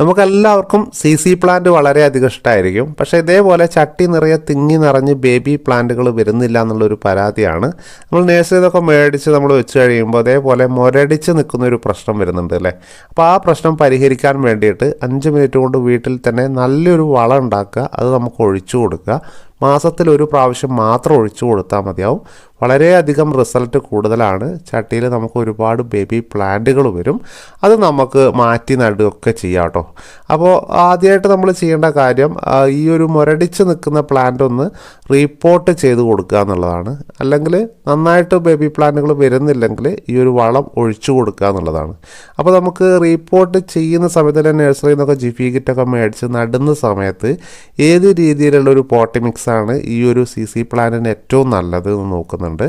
നമുക്കെല്ലാവർക്കും C C plant വളരെയധികം ഇഷ്ടമായിരിക്കും പക്ഷേ ഇതേപോലെ ചട്ടി നിറയെ തിങ്ങി നിറഞ്ഞ് ബേബി പ്ലാന്റുകൾ വരുന്നില്ല എന്നുള്ളൊരു പരാതിയാണ്. നമ്മൾ നേഴ്സറിയിൽ നിന്നൊക്കെ മേടിച്ച് നമ്മൾ വെച്ച് കഴിയുമ്പോൾ അതേപോലെ മുരടിച്ച് നിൽക്കുന്ന ഒരു പ്രശ്നം വരുന്നുണ്ട് അല്ലേ? അപ്പോൾ ആ പ്രശ്നം പരിഹരിക്കാൻ വേണ്ടിയിട്ട് അഞ്ച് മിനിറ്റ് കൊണ്ട് വീട്ടിൽ തന്നെ നല്ലൊരു വളം ഉണ്ടാക്കുക. അത് നമുക്ക് ഒഴിച്ചു കൊടുക്കുക. മാസത്തിൽ ഒരു പ്രാവശ്യം മാത്രം ഒഴിച്ചു കൊടുത്താൽ മതിയാവും. വളരെയധികം റിസൾട്ട് കൂടുതലാണ്. ചട്ടിയിൽ നമുക്ക് ഒരുപാട് ബേബി പ്ലാന്റുകൾ വരും. അത് നമുക്ക് മാറ്റി നടുകയൊക്കെ ചെയ്യാം കേട്ടോ. അപ്പോൾ ആദ്യമായിട്ട് നമ്മൾ ചെയ്യേണ്ട കാര്യം ഈ ഒരു മുരടിച്ച് നിൽക്കുന്ന പ്ലാന്റ് ഒന്ന് റീപ്പോർട്ട് ചെയ്ത് കൊടുക്കുക എന്നുള്ളതാണ്. അല്ലെങ്കിൽ നന്നായിട്ട് ബേബി പ്ലാന്റുകൾ വരുന്നില്ലെങ്കിൽ ഈ ഒരു വളം ഒഴിച്ചു കൊടുക്കുക എന്നുള്ളതാണ്. അപ്പോൾ നമുക്ക് റീപ്പോർട്ട് ചെയ്യുന്ന സമയത്ത് തന്നെ നഴ്സറിയിൽ നിന്നൊക്കെ ജിഫി കിറ്റൊക്കെ മേടിച്ച് നടുന്ന സമയത്ത് ഏത് രീതിയിലുള്ള ഒരു പോട്ടി മിക്സാണ് ഈ ഒരു സി സി പ്ലാന്റിന് ഏറ്റവും നല്ലത് എന്ന് നോക്കുന്നുണ്ട്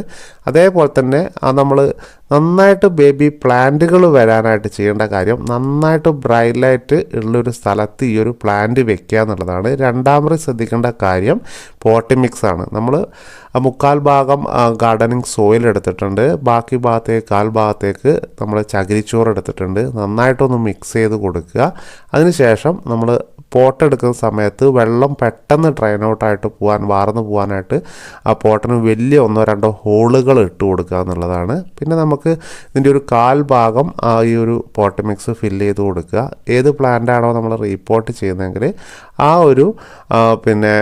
അതേപോലെ തന്നെ ആ നമ്മൾ നന്നായിട്ട് ബേബി പ്ലാന്റുകൾ വരാനായിട്ട് ചെയ്യേണ്ട കാര്യം നന്നായിട്ട് ബ്രൈലായിട്ട് ഉള്ളൊരു സ്ഥലത്ത് ഈ ഒരു പ്ലാന്റ് വെക്കുക എന്നുള്ളതാണ്. രണ്ടാമത് ശ്രദ്ധിക്കേണ്ട കാര്യം പോട്ടി മിക്സ് ആണ്. നമ്മൾ മുക്കാൽ ഭാഗം ഗാർഡനിങ് സോയിൽ എടുത്തിട്ടുണ്ട്. ബാക്കി ഭാഗത്തേക്ക് കാൽ ഭാഗത്തേക്ക് നമ്മൾ ചകിരിച്ചോറ് എടുത്തിട്ടുണ്ട്. നന്നായിട്ടൊന്ന് മിക്സ് ചെയ്ത് കൊടുക്കുക. അതിനുശേഷം നമ്മൾ പോട്ട് എടുക്കുന്ന സമയത്ത് വെള്ളം പെട്ടെന്ന് ഡ്രൈൻ ഔട്ടായിട്ട് പോകാൻ വാർന്നു പോകാനായിട്ട് ആ പോട്ടിന് വലിയ ഒന്നോ രണ്ടോ ഹോളുകൾ ഇട്ട് കൊടുക്കുക എന്നുള്ളതാണ്. പിന്നെ നമുക്ക് ഇതിന്റെ ഒരു കാൽ ഭാഗം ഈ ഒരു പോട്ട് മിക്സ് ഫില്ല് ചെയ്ത് കൊടുക്കുക. ഏത് പ്ലാന്റാണോ നമ്മൾ റീപ്പോർട്ട് ചെയ്യുന്നതെങ്കിൽ ആ ഒരു പിന്നെ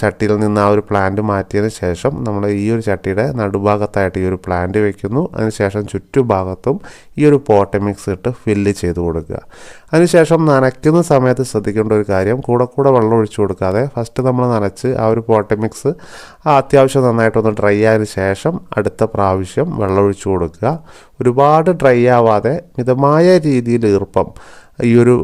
ചട്ടിയിൽ നിന്ന് ആ ഒരു പ്ലാന്റ് മാറ്റിയതിന് ശേഷം നമ്മൾ ഈ ഒരു ചട്ടിയുടെ നടുഭാഗത്തായിട്ട് ഈ ഒരു പ്ലാന്റ് വെക്കുന്നു. അതിനുശേഷം ചുറ്റുഭാഗത്തും ഈ ഒരു പോട്ട് മിക്സ് ഇട്ട് ഫില്ല് ചെയ്ത് കൊടുക്കുക. അതിനുശേഷം നനയ്ക്കുന്ന സമയത്ത് ശ്രദ്ധിക്കേണ്ട കാര്യം കൂടെ കൂടെ വെള്ളം ഒഴിച്ചു കൊടുക്കാതെ ഫസ്റ്റ് നമ്മൾ നനച്ച് ആ ഒരു പോട്ടി മിക്സ് അത്യാവശ്യം നന്നായിട്ടൊന്ന് ഡ്രൈ ആയതിനു ശേഷം അടുത്ത പ്രാവശ്യം വെള്ളം ഒഴിച്ചു കൊടുക്കുക. ഒരുപാട് ഡ്രൈ ആവാതെ മിതമായ രീതിയിൽ ഈർപ്പം ഈ ഒരു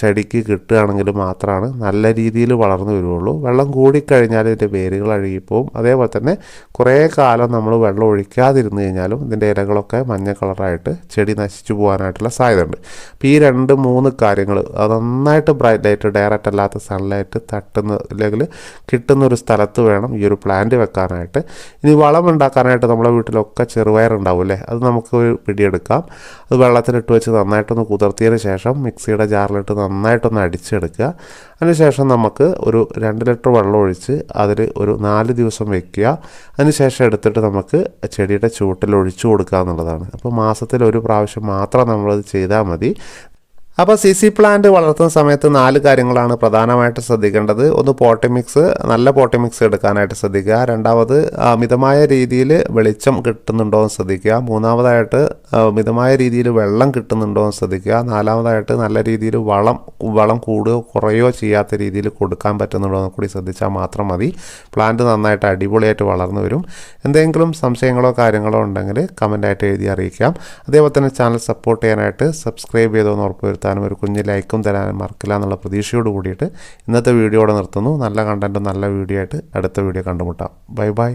ചെടിക്ക് കിട്ടുകയാണെങ്കിൽ മാത്രമാണ് നല്ല രീതിയിൽ വളർന്നു വരുള്ളൂ വെള്ളം കൂടിക്കഴിഞ്ഞാൽ ഇതിന്റെ വേരുകൾ അഴുകിപ്പോവും. അതേപോലെ തന്നെ കുറേ കാലം നമ്മൾ വെള്ളം ഒഴിക്കാതിരുന്ന് കഴിഞ്ഞാലും ഇതിന്റെ ഇലകളൊക്കെ മഞ്ഞ കളറായിട്ട് ചെടി നശിച്ചു പോകാനായിട്ടുള്ള സാധ്യതയുണ്ട്. അപ്പോൾ ഈ രണ്ട് മൂന്ന് കാര്യങ്ങൾ അത് നന്നായിട്ട് ബ്രൈറ്റ് ലൈറ്റ് ഡയറക്റ്റ് അല്ലാത്ത സൺലൈറ്റ് തട്ടുന്ന അല്ലെങ്കിൽ കിട്ടുന്ന ഒരു സ്ഥലത്ത് വേണം ഈ ഒരു പ്ലാന്റ് വെക്കാനായിട്ട്. ഇനി വളം ഉണ്ടാക്കാനായിട്ട് നമ്മുടെ വീട്ടിലൊക്കെ ചെറുവയർ ഉണ്ടാവും അല്ലേ? അത് നമുക്ക് പിടിയെടുക്കാം. അത് വെള്ളത്തിലിട്ട് വെച്ച് നന്നായിട്ടൊന്ന് കുതിർത്തിയതിന് ശേഷം മിക്സിയുടെ ജാറിലിട്ട് നന്നായിട്ടൊന്ന് അടിച്ചെടുക്കുക. അതിനുശേഷം നമുക്ക് ഒരു രണ്ട് ലിറ്റർ വെള്ളം ഒഴിച്ച് അതിൽ ഒരു നാല് ദിവസം വെക്കുക. അതിനുശേഷം എടുത്തിട്ട് നമുക്ക് ചെടിയുടെ ചൂട്ടിൽ ഒഴിച്ചു കൊടുക്കുക എന്നുള്ളതാണ്. അപ്പോൾ മാസത്തിൽ ഒരു പ്രാവശ്യം മാത്രം നമ്മളത് ചെയ്താൽ മതി. അപ്പോൾ സി സി പ്ലാന്റ് വളർത്തുന്ന സമയത്ത് നാല് കാര്യങ്ങളാണ് പ്രധാനമായിട്ട് ശ്രദ്ധിക്കേണ്ടത്. ഒന്ന് പോട്ടിമിക്സ് നല്ല പോട്ടിമിക്സ് എടുക്കാനായിട്ട് ശ്രദ്ധിക്കുക. രണ്ടാമത് മിതമായ രീതിയിൽ വെളിച്ചം കിട്ടുന്നുണ്ടോ എന്ന് ശ്രദ്ധിക്കുക. മൂന്നാമതായിട്ട് മിതമായ രീതിയിൽ വെള്ളം കിട്ടുന്നുണ്ടോ എന്ന് ശ്രദ്ധിക്കുക. നാലാമതായിട്ട് നല്ല രീതിയിൽ വളം വളം കൂടുകയോ കുറയോ ചെയ്യാത്ത രീതിയിൽ കൊടുക്കാൻ പറ്റുന്നുണ്ടോ എന്ന് കൂടി ശ്രദ്ധിച്ചാൽ മാത്രം മതി. പ്ലാന്റ് നന്നായിട്ട് അടിപൊളിയായിട്ട് വളർന്നു വരും. എന്തെങ്കിലും സംശയങ്ങളോ കാര്യങ്ങളോ ഉണ്ടെങ്കിൽ കമന്റായിട്ട് എഴുതി അറിയിക്കാം. അതേപോലെ തന്നെ ചാനൽ സപ്പോർട്ട് ചെയ്യാനായിട്ട് സബ്സ്ക്രൈബ് ചെയ്തോ എന്ന് ചെയ്തോന്ന് ഉറപ്പുവരുത്താനും ഒരു കുഞ്ഞ് ലൈക്കും തരാനും മറക്കില്ല എന്നുള്ള പ്രതീക്ഷയോട് കൂടിയിട്ട് ഇന്നത്തെ വീഡിയോ അവിടെ നിർത്തുന്നു. നല്ല കണ്ടന്റും നല്ല വീഡിയോ ആയിട്ട് അടുത്ത വീഡിയോ കണ്ടുമുട്ടാം. Bye bye